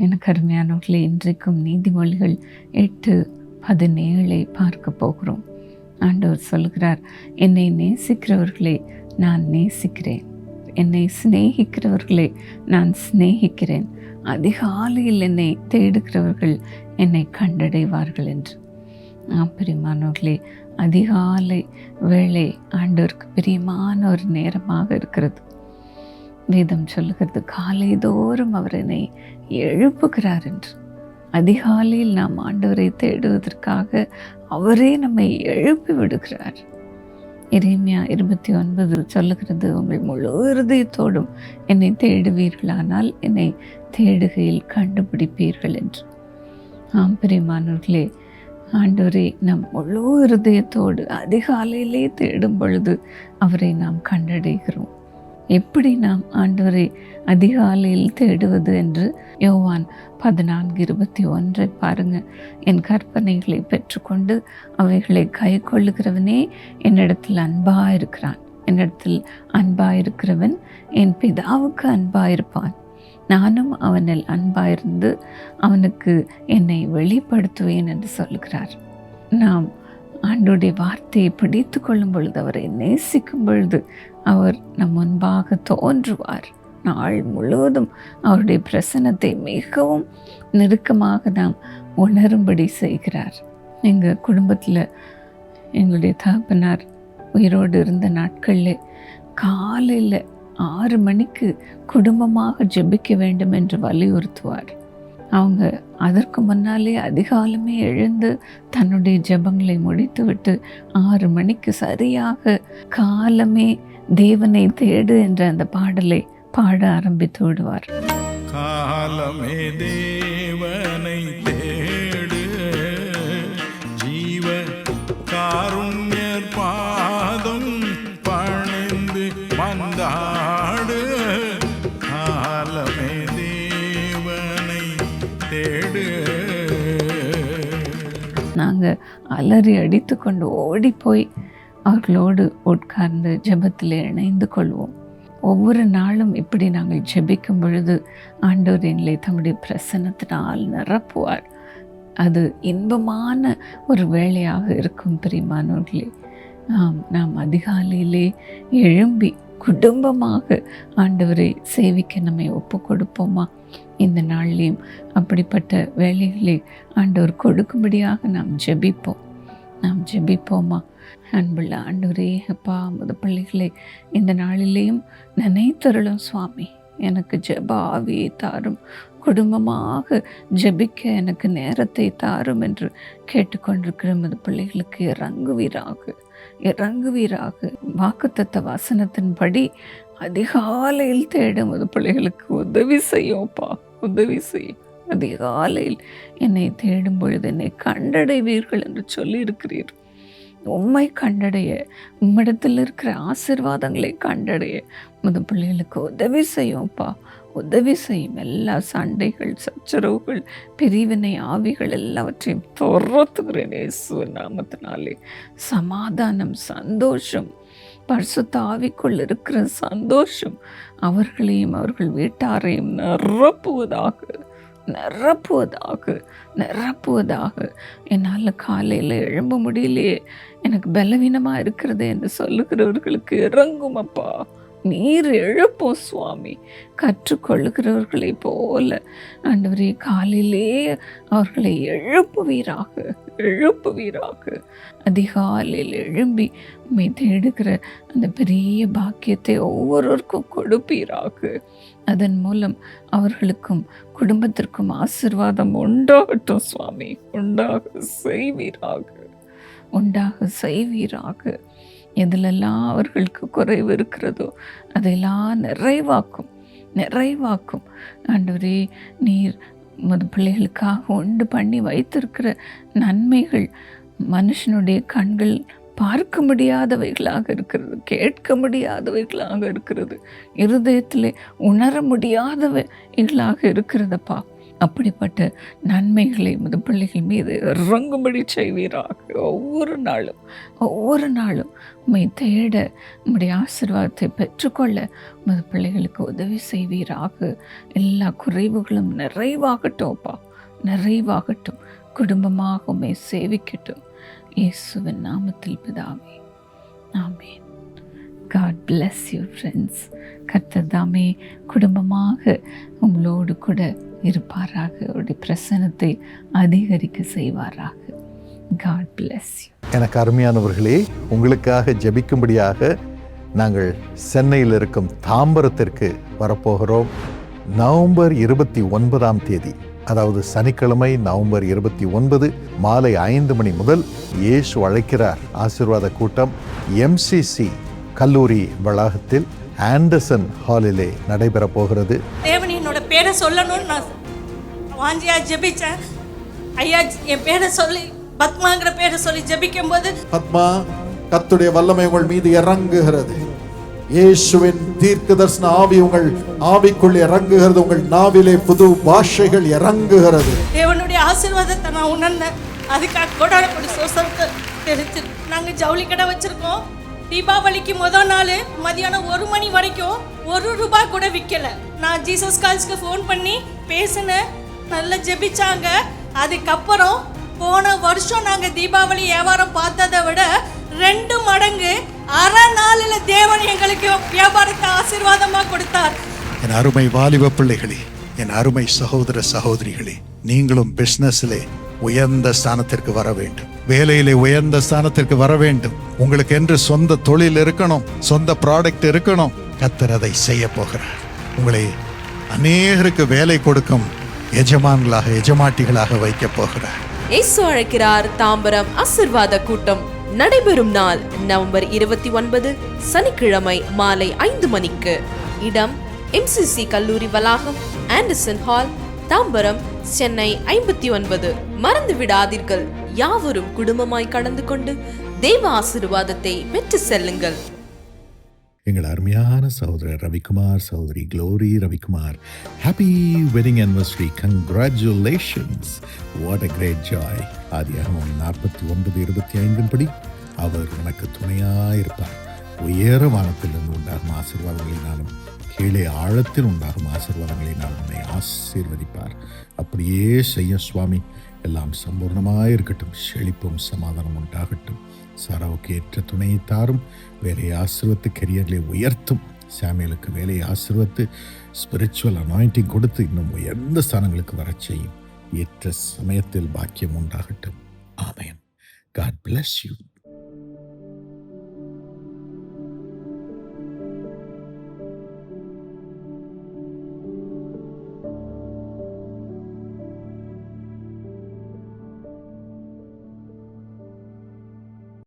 எனக்கு அருமையானவர்களே இன்றைக்கும் நீதிமொழிகள் எட்டு பதினேழை பார்க்க போகிறோம். ஆண்டவர் சொல்கிறார் என்னை நேசிக்கிறவர்களே நான் நேசிக்கிறேன். என்னை சிநேகிக்கிறவர்களே நான் சிநேகிக்கிறேன். அதிகாலையில் என்னை தேடுகிறவர்கள் என்னை கண்டடைவார்கள் என்று. ஆம் பிரியமானவர்களே அதிகாலை வேளை ஆண்டவருக்கு பிரியமான ஒரு நேரமாக இருக்கிறது. வேதம் சொல்லுகிறது. காலை தோறும் அவர் என்னை எழுப்புகிறார் என்று. அதிகாலையில் நாம் ஆண்டவரை தேடுவதற்காக அவரே நம்மை எழுப்பி விடுகிறார். இறைமையா இருபத்தி ஒன்பது சொல்லுகிறது உங்கள் முழு இருதயத்தோடும் என்னை தேடுவீர்களானால் என்னை தேடுகையில் கண்டுபிடிப்பீர்கள் என்று. ஆம் பிரியமானவர்களே ஆண்டவரை நம் முழு இருதயத்தோடு அதிகாலையிலே தேடும் பொழுது அவரை நாம் கண்டடைகிறோம். எப்படி நாம் ஆண்டவரை அதிகாலையில் தேடுவது என்று யோவான் பதினான்கு இருபத்தி ஒன்றை பாருங்க. என் கற்பனைகளை பெற்றுக்கொண்டு அவைகளை கை கொள்ளுகிறவனே என்னிடத்தில் அன்பாக இருக்கிறான் என்னிடத்தில் அன்பாக இருக்கிறவன் என் பிதாவுக்கு அன்பாக இருப்பான் நானும் அவனில் அன்பாயிருந்து அவனுக்கு என்னை வெளிப்படுத்துவேன் என்று சொல்கிறார் நாம் ஆண்டுடைய வார்த்தையை பிடித்து கொள்ளும் பொழுது அவரை நேசிக்கும் பொழுது அவர் நம் முன்பாக தோன்றுவார். நாள் முழுவதும் அவருடைய பிரசனத்தை மிகவும் நெருக்கமாக நாம் உணரும்படி செய்கிறார். எங்கள் குடும்பத்தில் எங்களுடைய தகப்பனார் உயிரோடு இருந்த நாட்களில் காலையில் ஆறு மணிக்கு குடும்பமாக ஜெபிக்க வேண்டும் என்று வலியுறுத்துவார். அவங்க அதற்கு முன்னாலே அதிகாலமே எழுந்து தன்னுடைய ஜெபங்களை முடித்துவிட்டு ஆறு மணிக்கு சரியாக காலமே தேவனை தேடு என்ற அந்த பாடலை பாட ஆரம்பித்து விடுவார். காலமே தேவனை தேடு. நாங்கள் அலறி அடித்து கொண்டு ஓடி போய் அவர்களோடு உட்கார்ந்து ஜெபத்தில் இணைந்து கொள்வோம். ஒவ்வொரு நாளும் இப்படி நாங்கள் ஜெபிக்கும் பொழுது ஆண்டவர் எங்களை தம்முடைய பிரசன்னத்தினால் நிரப்புவார். அது இன்பமான ஒரு வேலையாக இருக்கும் பிரிமானோர்களே நாம் நாம் அதிகாலையிலே எழும்பி குடும்பமாக ஆண்டவரை சேவிக்க நம்மை ஒப்பு கொடுப்போமா இந்த நாள்லேயும் அப்படிப்பட்ட வேலைகளை ஆண்டவர் கொடுக்கும்படியாக நாம் ஜெபிப்போம். நாம் ஜெபிப்போமா? அன்புள்ள ஆண்டவரே அப்பா முத பிள்ளைகளை இந்த நாளிலேயும் நினைத்தருளும் சுவாமி. எனக்கு ஜெப ஆவியை தாரும். குடும்பமாக ஜெபிக்க எனக்கு நேரத்தை தாரும் என்று கேட்டுக்கொண்டிருக்கிற முது பிள்ளைகளுக்கு இறங்குவீராக இறங்குவீராக. வாக்குத்தத்த வாசனத்தின்படி அதிகாலையில் தேடும் அது பிள்ளைகளுக்கு உதவி செய்யும்ப்பா உதவி செய்யும். அதிகாலையில் என்னை தேடும் பொழுது என்னை கண்டடைவீர்கள் என்று சொல்லி உம்மை கண்டடைய உம்மிடத்தில் இருக்கிற ஆசிர்வாதங்களை கண்டடைய முத பிள்ளைகளுக்கு உதவி செய்யும்ப்பா உதவி செய்யும் எல்லா சண்டைகள் சச்சரவுகள் பிரிவினை ஆவிகள் எல்லாவற்றையும் துரத்துகிறேன் இயேசு நாமத்தினாலே. சமாதானம் சந்தோஷம். பரிசுத்த ஆவிக்குள் இருக்கிற சந்தோஷம் அவர்களையும் அவர்கள் வீட்டாரையும் நிரப்புவதாக நிரப்புவதாக நிரப்புவதாக. என்னால் காலையில் எழும்ப முடியலையே. எனக்கு பலவீனமாக இருக்கிறது என்று சொல்லுகிறவர்களுக்கு இறங்கும் அப்பா நீர் எழுப்போம் சுவாமி. கற்றுக்கொள்ளுகிறவர்களை போல. ஆண்டவரே காலிலே அவர்களை எழுப்புவீராக எழுப்புவீராக. அதிகாலையில் எழும்பி உண்மை தேடுகிற அந்த பெரிய பாக்கியத்தை ஒவ்வொருவருக்கும் கொடுப்பீராக. அதன் மூலம் அவர்களுக்கும் குடும்பத்திற்கும் ஆசிர்வாதம் உண்டாகட்டும் சுவாமி. உண்டாக செய்வீராக. உண்டாக செய்வீராக. எதிலெல்லாம் அவர்களுக்கு குறைவு இருக்கிறதோ அதையெல்லாம் நிறைவாக்கும் நிறைவாக்கும். ஆண்டவரே நீர் மது பிள்ளைகளுக்காக உண்டு பண்ணி வைத்திருக்கிற நன்மைகள் மனுஷனுடைய கண்கள் பார்க்க முடியாதவைகளாக இருக்கிறது கேட்க முடியாதவைகளாக இருக்கிறது இருதயத்திலே உணர முடியாதவைகளாக இருக்கிறதப்பா அப்படிப்பட்ட நன்மைகளை முத பிள்ளைகள் மீது இறங்கும்படி செய்வீராக. ஒவ்வொரு நாளும் ஒவ்வொரு நாளும் உண்மை தேட உம்முடைய ஆசீர்வாதத்தை பெற்றுக்கொள்ள முத பிள்ளைகளுக்கு உதவி செய்வீராக. எல்லா குறைவுகளும் நிறைவாகட்டும்ப்பா நிறைவாகட்டும். குடும்பமாக உண்மை சேவிக்கட்டும். இயேசுவின் நாமத்தில் பிதாவே. ஆமேன். காட் பிளஸ் யூ ஃப்ரெண்ட்ஸ் கர்த்தர் தாமே குடும்பமாக உங்களோடு கூட இருப்பாராக. அவருடைய பிரசனத்தை அதிகரிக்க செய்வாராக. காட் bless யூ எனக்கு அருமையானவர்களே உங்களுக்காக ஜெபிக்கும்படியாக நாங்கள் சென்னையில் இருக்கும் தாம்பரத்திற்கு வரப்போகிறோம். நவம்பர் இருபத்தி ஒன்பதாம் தேதி அதாவது சனிக்கிழமை நவம்பர் இருபத்தி ஒன்பது மாலை ஐந்து மணி முதல் இயேசு அழைக்கிறார். ஆசீர்வாத கூட்டம் எம்சிசி கல்லூரி வளாகத்தில் ஆண்டர்சன் ஹாலிலே நடைபெறப் போகிறது. பேரை சொல்லணும்னு நான் வாஞ்சியா ஜெபிச்சேன். ஐயா என் பேரை சொல்லி பத்மாங்கிற பேரை சொல்லி ஜெபிக்கும் போது பத்மா கத்துடைய வல்லமை உங்கள் மீது இறங்குகிறது. இயேசுவின் தீர்க்க தரிசன ஆவி உங்கள் ஆவிக்குள் இறங்குகிறது. உங்கள் நாவிலே புது பாஷைகள் இறங்குகிறது. தேவனுடைய ஆசீர்வாதத்தை நான் உணர்ந்தேன். அதுக்காக கொடி சோசத்தை தெரிஞ்சு நாங்கள் ஜவுளி கடை வச்சிருக்கோம். தீபாவளிக்கு முதல் நாள் மதியானம் ஒரு மணி வரைக்கும் ஒரு ரூபாய் கூட விற்கல நான் ஜீசஸ் கால்ஸ்க்கு ஃபோன் பண்ணி பேசினேன். நல்லா ஜெபிச்சாங்க. அதுக்கப்புறம் போன வருஷம் நாங்கள் தீபாவளி வியாபாரம் பார்த்ததை விட ரெண்டு மடங்கு அரை நாளில் தேவன் எங்களுக்கு வியாபாரத்தை ஆசீர்வாதமாக கொடுத்தார். என் அருமை வாலிப பிள்ளைகளே என் அருமை சகோதர சகோதரிகளே நீங்களும் பிசினஸ்லே உயர்ந்த ஸ்தானத்திற்கு வர வேண்டும். வேலையிலே உயர்ந்த ஸ்தானத்திற்கு வர வேண்டும். உங்களுக்கு என்று சொந்த தொழில் இருக்கணும் சொந்த ப்ராடக்ட் இருக்கணும். கத்தர் அதை செய்ய போகிறார். உங்களை அநேகருக்கு வேலை கொடுக்கும் எஜமான்களாக எஜமாட்டிகளாக வைக்கப் போகிறார். இயேசு அழைக்கிறார் தாம்பரம் ஆசிர்வாத கூட்டம். நடைபெறும் நாள் நவம்பர் இருபத்தி ஒன்பது சனிக்கிழமை மாலை ஐந்து மணிக்கு. இடம் எம்சிசி கல்லூரி வளாகம் ஆண்டர்சன் ஹால் தாம்பரம் சென்னை ஐம்பத்தி ஒன்பது. மறந்து விடாதீர்கள் யாவரும் குடும்பமாய் கலந்து கொண்டு தெய்வ ஆசிர்வாதத்தை பெற்று செல்லுங்கள். எங்கள் அருமையான சகோதரர் ரவிக்குமார் சகோதரி Glory Ravikumar happy wedding anniversary congratulations. What a great joy ஆதியாகமம் நாற்பத்தி ஒன்பது இருபத்தி ஐந்தின் படி அவர் உனக்கு துணையாக இருப்பார். உயர வானத்திலிருந்து உண்டாகும் ஆசீர்வாதங்களினாலும் கீழே ஆழத்தில் உண்டாகும் ஆசீர்வாதங்களினாலும் உன்னை ஆசீர்வதிப்பார். அப்படியே செய்ய சுவாமி எல்லாம் சம்பூர்ணமாக இருக்கட்டும் செழிப்பும் சமாதானம் உண்டாகட்டும். சாராவுக்கு ஏற்ற துணையை தாரும். வேலையை ஆசிர்வத்து கெரியர்களை உயர்த்தும். சாமியலுக்கு வேலையை ஆசிர்வத்து ஸ்பிரிச்சுவல் அனாயிண்டிங் கொடுத்து இன்னும் உயர்ந்த ஸ்தானங்களுக்கு வரச் செய்யும். ஏற்ற சமயத்தில் பாக்கியம் உண்டாகட்டும். ஆமையன் காட் பிளஸ் யூ